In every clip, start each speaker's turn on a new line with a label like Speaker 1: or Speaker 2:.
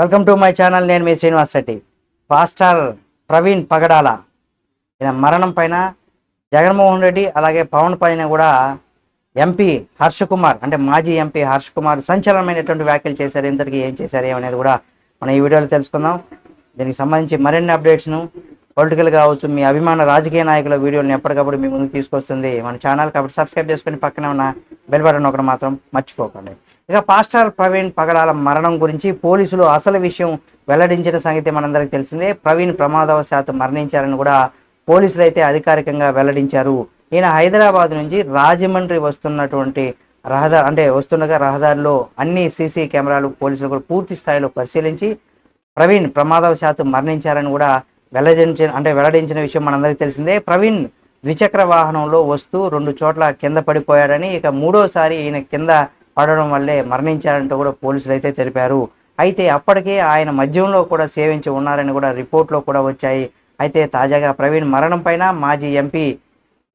Speaker 1: Welcome to my channel నేను మీ Srinivas Reddy. Pastor Praveen Pagadala. ఈయన మరణం పైన జగన్మోహన్ రెడ్డి అలాగే పవన్ పైన కూడా ఎంపీ హర్ష కుమార్ అంటే మాజీ ఎంపీ హర్ష కుమార్ సంచలనమైనటువంటి వ్యాఖ్యలు చేశారు. ఇంతటికి ఏం చేశారు ఏమనేది కూడా మనం ఈ వీడియోలో తెలుసుకుందాం. దీనికి సంబంధించి మరిన్ని అప్డేట్స్ను పొలిటికల్ కావచ్చు మీ అభిమాన రాజకీయ నాయకుల వీడియోలను ఎప్పటికప్పుడు మీ ముందుకు తీసుకొస్తుంది మన ఛానల్. కాబట్టి సబ్స్క్రైబ్ చేసుకుని పక్కనే ఉన్న బెల్ బటన్ ఒకటి మాత్రం మర్చిపోకండి. ఇక పాస్టర్ ప్రవీణ్ పగడాల మరణం గురించి పోలీసులు అసలు విషయం వెల్లడించిన సంగతి మనందరికీ తెలిసిందే. ప్రవీణ్ ప్రమాదవశాత్తు మరణించారని కూడా పోలీసులు అయితే అధికారికంగా వెల్లడించారు. ఈయన హైదరాబాద్ నుంచి రాజమండ్రి వస్తున్నటువంటి రహదారి అంటే వస్తుండగా రహదారిలో అన్ని సీసీ కెమెరాలు పోలీసులు కూడా పూర్తి స్థాయిలో పరిశీలించి ప్రవీణ్ ప్రమాదవశాత్తు మరణించారని కూడా వెల్లడించిన అంటే వెల్లడించిన విషయం మనందరికీ తెలిసిందే. ప్రవీణ్ ద్విచక్ర వాహనంలో వస్తూ రెండు చోట్ల కింద పడిపోయాడని ఇక మూడోసారి ఈయన కింద పడడం వల్లే మరణించారంటూ కూడా పోలీసులు అయితే తెలిపారు. అయితే అప్పటికే ఆయన మద్యంలో కూడా సేవించి ఉన్నారని కూడా రిపోర్ట్లో కూడా వచ్చాయి. అయితే తాజాగా ప్రవీణ్ మరణం పైన మాజీ ఎంపీ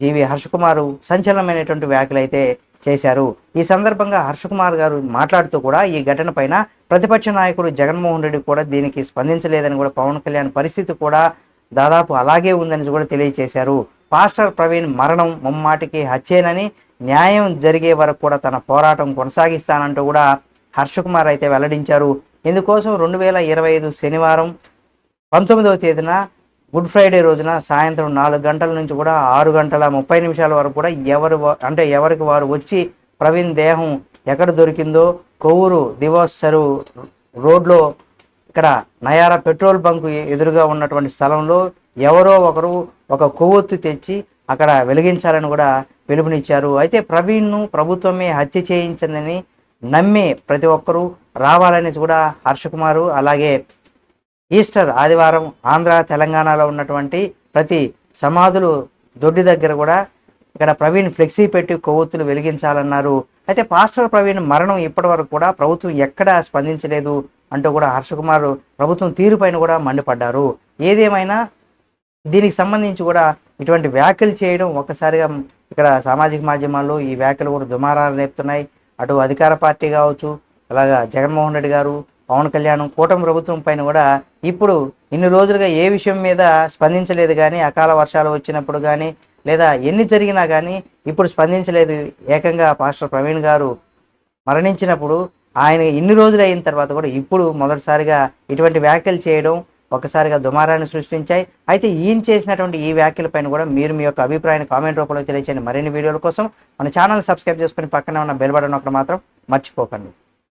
Speaker 1: జీవి హర్ష కుమారు సంచలనమైనటువంటి వ్యాఖ్యలు అయితే చేశారు. ఈ సందర్భంగా హర్ష కుమార్ గారు మాట్లాడుతూ కూడా ఈ ఘటన పైన ప్రతిపక్ష నాయకుడు జగన్మోహన్ రెడ్డి కూడా దీనికి స్పందించలేదని కూడా పవన్ కళ్యాణ్ పరిస్థితి కూడా దాదాపు అలాగే ఉందని కూడా తెలియజేశారు. పాస్టర్ ప్రవీణ్ మరణం ముమ్మాటికి హత్యేనని న్యాయం జరిగే వరకు కూడా తన పోరాటం కొనసాగిస్తానంటూ కూడా హర్ష కుమార్ అయితే వెల్లడించారు. ఇందుకోసం రెండు వేల ఇరవై ఐదు శనివారం పంతొమ్మిదవ తేదీన గుడ్ ఫ్రైడే రోజున సాయంత్రం నాలుగు గంటల నుంచి కూడా ఆరు గంటల ముప్పై నిమిషాల వరకు కూడా ఎవరు అంటే ఎవరికి వారు వచ్చి ప్రవీణ్ దేహం ఎక్కడ దొరికిందో కొవ్వూరు దివోత్సరు రోడ్లో ఇక్కడ నయార పెట్రోల్ బంకు ఎదురుగా ఉన్నటువంటి స్థలంలో ఎవరో ఒకరు ఒక కొవ్వొత్తు తెచ్చి అక్కడ వెలిగించాలని కూడా పిలుపునిచ్చారు. అయితే ప్రవీణ్ను ప్రభుత్వమే హత్య చేయించిందని నమ్మి ప్రతి ఒక్కరూ రావాలనేసి కూడా హర్షకుమారు అలాగే ఈస్టర్ ఆదివారం ఆంధ్ర తెలంగాణలో ఉన్నటువంటి ప్రతి సమాధులు దొడ్డి దగ్గర కూడా ఇక్కడ ప్రవీణ్ ఫ్లెక్సీ పెట్టి కొవ్వొత్తులు వెలిగించాలన్నారు. అయితే పాస్టర్ ప్రవీణ్ మరణం ఇప్పటి వరకు కూడా ప్రభుత్వం ఎక్కడా స్పందించలేదు అంటూ కూడా హర్షకుమార్ ప్రభుత్వం తీరుపైన కూడా మండిపడ్డారు. ఏదేమైనా దీనికి సంబంధించి కూడా ఇటువంటి వ్యాఖ్యలు చేయడం ఒక్కసారిగా ఇక్కడ సామాజిక మాధ్యమాల్లో ఈ వ్యాఖ్యలు కూడా దుమారాలు రేపుతున్నాయి. అటు అధికార పార్టీ కావచ్చు అలాగా జగన్మోహన్ రెడ్డి గారు పవన్ కళ్యాణ్ కూటమి ప్రభుత్వం పైన కూడా ఇప్పుడు ఇన్ని రోజులుగా ఏ విషయం మీద స్పందించలేదు కానీ అకాల వర్షాలు వచ్చినప్పుడు కానీ లేదా ఎన్ని జరిగినా కానీ ఇప్పుడు స్పందించలేదు. ఏకంగా పాస్టర్ ప్రవీణ్ గారు మరణించినప్పుడు ఆయన ఇన్ని రోజులు అయిన తర్వాత కూడా ఇప్పుడు మొదటిసారిగా ఇటువంటి వ్యాఖ్యలు చేయడం ఒకసారిగా దుమారాన్ని సృష్టించాయి. అయితే ఈయన చేసినటువంటి ఈ వ్యాఖ్యలపైన కూడా మీరు మీ యొక్క అభిప్రాయాన్ని కామెంట్ రూపంలో తెలియచేయండి. మరిన్ని వీడియోల కోసం మన ఛానల్ సబ్స్క్రైబ్ చేసుకుని పక్కనే ఉన్న బెల్ బటన్ ఒకటి మాత్రం మర్చిపోకండి.